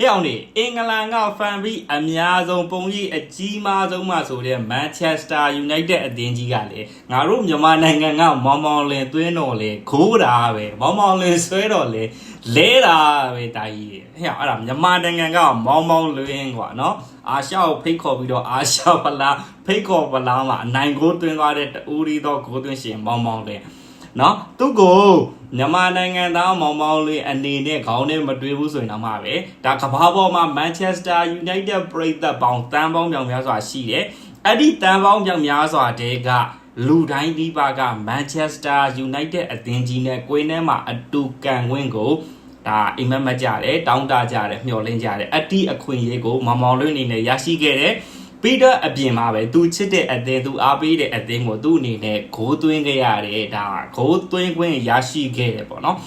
ဟဲ့အောင်နေအင်္ဂလန်ကဖန်ပြီးအများဆုံးပုံကြီးအကြီးမားဆုံးမှဆိုတဲ့ Manchester United အသင်းကြီးကလေငါတို့မြန်မာနိုင်ငံကမောင်မောင်လင်သွင်းတော်လေခိုးတာပဲမောင်မောင်လင်ဆွဲတော်လေလဲတာပဲတာကြီးဟဲ့အောင်အဲ့ဒါမြန်မာနိုင်ငံကမောင်မောင်လင်းกว่าနော်အာရှကိုဖိတ်ခေါ်ပြီးတော့အာရှပလားဖိတ်ခေါ်ပလားမှာအနိုင်ကိုသွင်းသွားတဲ့တူရီတော့ကိုသွင်းရှင်မောင်မောင်လင်း နော်သူ့ကိုမြန်မာနိုင်ငံသားမောင်မောင်လေးအနေနဲ့ခေါင်းနဲ့မတွေးဘူးဆိုရင်တော့မှပဲဒါကမ္ဘာပေါ်မှာ Manchester United ပြည်သက်ပေါင်းတန်ပေါင်းမြောင်များစွာရှိတယ်အဲ့ဒီတန်ပေါင်းမြောင်များစွာတဲကလူတိုင်းဒီပါက Manchester United အသင်းကြီးနဲ့ကိုင်းထဲမှာအတူကန်ဝင်းကိုဒါအိမ်မက်မက်ကြတယ်တောင်းတကြတယ်မျှော်လင့်ကြတယ်အတီးအခွင့်အရေးကိုမောင်မောင်လေးအနေနဲ့ရရှိခဲ့တယ် ပြီးတော့အပြင်မှာပဲသူချစ်တဲ့အသင်းသူအားပေးတဲ့အသင်းကိုသူ့အနေနဲ့ဂိုးသွင်းခဲ့ရတယ်ဒါဂိုးသွင်းခွင့်ရရှိခဲ့တယ်ပေါ့နော်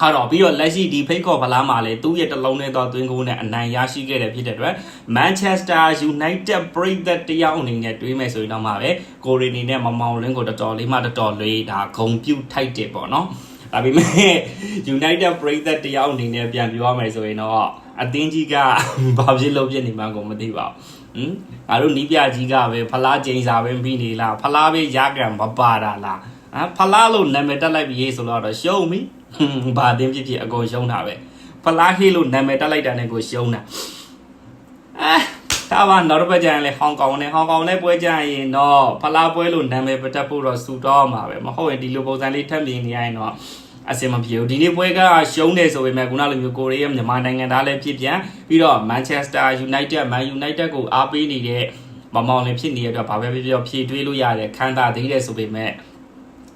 အဲ့တော့ပြီးတော့လက်ရှိဒီဖိတ်ခေါ်ဖလားမှာလည်းသူ့ရဲ့တလုံးနဲ့တော့သွင်းကိုနဲ့အနိုင်ရရှိခဲ့တယ်ဖြစ်တဲ့အတွက် Manchester United ပြည်သက်တယောက်အနေနဲ့တွေးမယ်ဆိုရင်တော့မှပဲကိုရီနီနဲ့မမောင်လင်းကိုတော်တော်လေးမှတော်တော်လေးဒါဂုံပြုတ်ထိုက်တယ်ပေါ့နော်ဒါပေမဲ့ United ပြည်သက်တယောက်အနေနဲ့ပြန်ပြောရမယ်ဆိုရင်တော့အသင်းကြီးကဘာဖြစ်လို့ဖြစ်နေမှန်းကိုမသိပါဘူး ဟင်ငါတို့နီးပြကြီးကပဲဖလားကျိန်စာပဲပြီးနေလားဖလားပဲရကံမပါတာလားဟမ်ဖလားလို့နာမည်တက်လိုက်ပြီဆိုတော့ရှုံးပြီဟွန်းဘာတင်းဖြစ်ဖြစ်အကုန်ရှုံးတာပဲဖလားဟေးလို့နာမည်တက်လိုက်တာနဲ့ကိုရှုံးတာအဲဒါပါနောက်တစ်ပတ်ကျရင်လေဟောင်ကောင်နဲ့ဟောင်ကောင်နဲ့ပွဲကြရင်တော့ဖလားပွဲလို့နာမည်ပတက်ဖို့တော့စူတော့မှာပဲမဟုတ်ရင်ဒီလိုပုံစံလေးထပ်မြင်နေရရင်တော့ အစင်မပြေဘူးဒီနေ့ပွဲကရှုံးတယ်ဆိုပေမဲ့ခုနလိုမျိုးကိုရီးယားမြန်မာနိုင်ငံသားလည်းဖြစ်ပြန်ပြီးတော့ Manchester United Man United ကိုအားပေးနေတဲ့မမောင်လည်းဖြစ်နေတဲ့အတွက်ဘာပဲပြောပြောဖြည့်တွေးလို့ရတယ်ခန်းသာသေးတယ်ဆိုပေမဲ့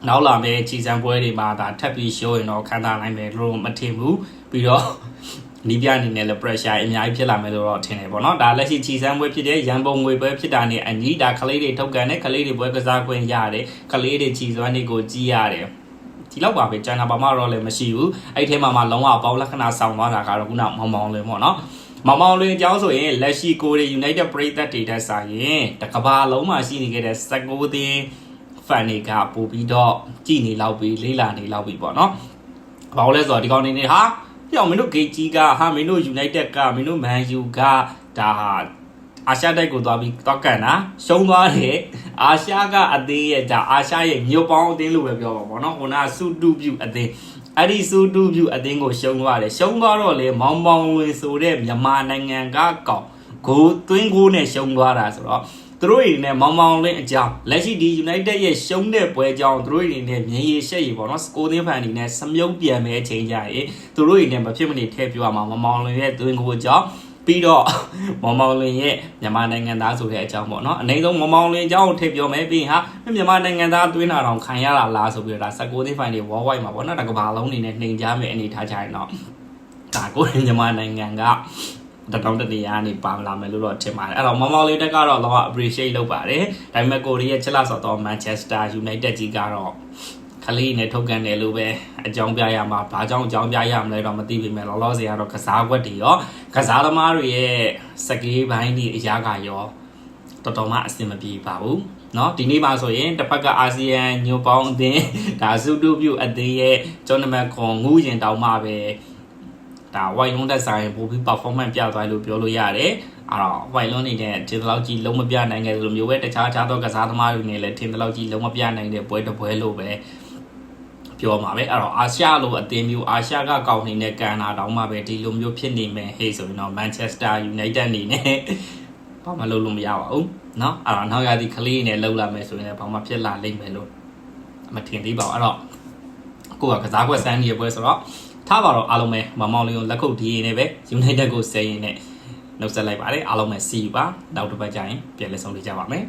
နောက်လာမယ့်ခြေစံပွဲတွေမှာဒါထပ်ပြီးရှိုးရင်တော့ခန်းသာနိုင်မယ်လို့မထင်ဘူးပြီးတော့နီးပြအနေနဲ့လည်း pressure အများကြီးဖြစ်လာမယ်လို့တော့ထင်တယ်ပေါ့နော်ဒါလက်ရှိခြေစံပွဲဖြစ်တဲ့ရန်ပုံငွေပွဲဖြစ်တာနဲ့အညီဒါကလေးတွေထုတ်ကန်တဲ့ကလေးတွေပွဲကစားခွင့်ရတယ်ကလေးတွေခြေစွမ်းတွေကိုကြီးရတယ် ဒီလောက်ပါပဲကျန်တာဘာမှတော့လည်းမရှိဘူးအဲ့ထဲမှာမှလုံးဝပေါင်းလက္ခဏာဆောင်သွားတာကတော့ခုနမောင်မောင်လေးပေါ့နော်မောင်မောင်လွင်အကြောင်းဆိုရင်လက်ရှိကိုရီ United ပြည်သက်တွေတက်ဆိုင်ရင်တကဘာလုံးမှာရှိနေခဲ့တဲ့16သင်းဖန်တွေကပို့ပြီးတော့ကြည်နေလောက်ပြီးလေးလာနေလောက်ပြီးပေါ့နော်။ဘာလို့လဲဆိုတော့ဒီကောင်နေနေဟာပြောင်းမင်းတို့ဂေဂျီကဟာမင်းတို့ United ကမင်းတို့ Man U ကဒါဟာ အာရှတိုက်ကိုသွားပြီးတောက်ကန်တာရှုံးသွားတယ်အာရှကအသင်းရဲ့ဒါအာရှရဲ့ညို့ပေါင်းအသင်းလို့ပဲပြောပါပေါ့နော်ဟိုနာစူတူပြူအသင်းအဲ့ဒီစူတူပြူအသင်းကိုရှုံးသွားတယ်ရှုံးသွားတော့လေမောင်မောင်ဝင်ဆိုတဲ့မြန်မာနိုင်ငံကကောင်ဂိုးသွင်းကိုနဲ့ရှုံးသွားတာဆိုတော့သူတို့တွေနဲ့မောင်မောင်လင်းအကြောင်းလက်ရှိဒီ United ရဲ့ရှုံးတဲ့ပွဲအကြောင်းသူတို့တွေနဲ့မြင်ရရှက်ရပေါ့နော်စကိုသင်းဖန်ဒီနဲ့စမြုပ်ပြန်မဲ့အချိန်ကြရေသူတို့တွေနဲ့မဖြစ်မနေထည့်ပြောရမှာမောင်မောင်လင်းရဲ့သွင်းကိုအကြောင်း ပြီးတော့မောင်မောင်လင်းရဲ့မြန်မာနိုင်ငံသားဆိုတဲ့အကြောင်းပေါ့နော်အနေဆုံးမောင်မောင်လင်းအကြောင်းကိုထည့်ပြောမယ်ပြီးရင်ဟာမြန်မာနိုင်ငံသားသွင်းတာတော့ခံရတာလားဆိုပြီးတော့ဒါ16သိန်းဖိုင်တွေ worldwide မှာပေါ့နော်ဒါကဘာလုံးနေနဲ့နှိမ်ကြမယ်အနေထားကြရင်တော့ဒါကိုယ်မြန်မာနိုင်ငံကတတောင်းတတရားနေပါလာမယ်လို့တော့ထင်ပါတယ်အဲ့တော့မောင်မောင်လေးတက်ကတော့တော့ appreciate လုပ်ပါတယ်ဒါပေမဲ့ကိုရီးယားချက်လာဆိုတော့ Manchester United ကြီးကတော့ ခလေးနဲ့ထုတ်ကန်တယ်လို့ပဲအကြောင်းပြရမှာဘာကြောင့်အကြောင်းပြရမလဲတော့မသိပေမဲ့လောလောဆယ်ကတော့ကစားကွက်တွေရောကစားသမားတွေရဲ့စကေးပိုင်းတွေအရာကရောတော်တော်မှအဆင်မပြေပါဘူးเนาะဒီနေ့မှာဆိုရင်တစ်ဖက်ကအာဆီယံညိုပေါင်းအသင်းဒါစုတုပြုအသင်းရဲ့ကျောင်းနံပါတ်ခွန်ငူးရင်တောင်းမှပဲဒါဝိုင်လုံးတက်ဆိုင်ပိုပြီး performance ပြသွားလို့ပြောလို့ရတယ်အဲ့တော့ဝိုင်လုံးနေတဲ့ထင်တလောက်ကြီးလုံးမပြနိုင်ခဲ့သလိုမျိုးပဲတခြားခြားသောကစားသမားတွေနဲ့လည်းထင်တလောက်ကြီးလုံးမပြနိုင်တဲ့ပွဲတစ်ပွဲလို့ပဲ ပြောမှာပဲအဲ့တော့အာရှလိုအသင်းမျိုးအာရှကကောင်းနေတဲ့ကန်နာတောင်မှပဲဒီလိုမျိုးဖြစ်နေမယ်ဟေးဆိုရင်တော့ Manchester United အနေနဲ့ ဘာမှလုပ်လို့မရပါဘူးเนาะအဲ့တော့နောက်ရသည့်ကလေးနဲ့လှုပ်လာမယ်ဆိုရင်လည်းဘာမှဖြစ်လာလိမ့်မယ်လို့မထင်သေးပါဘူးအဲ့တော့ကိုကကစားကွက်စမ်းနေရပွဲဆိုတော့ထားပါတော့အားလုံးပဲမမောင်လေးကိုလက်ခုပ်ဒီရင်နဲ့ပဲ United ကိုဆယ်ရင်နဲ့နှုတ်ဆက်လိုက်ပါတယ်အားလုံးပဲ see you ပါနောက်တစ်ပတ်ကျရင်ပြန်လည်ဆုံတွေ့ကြပါမယ်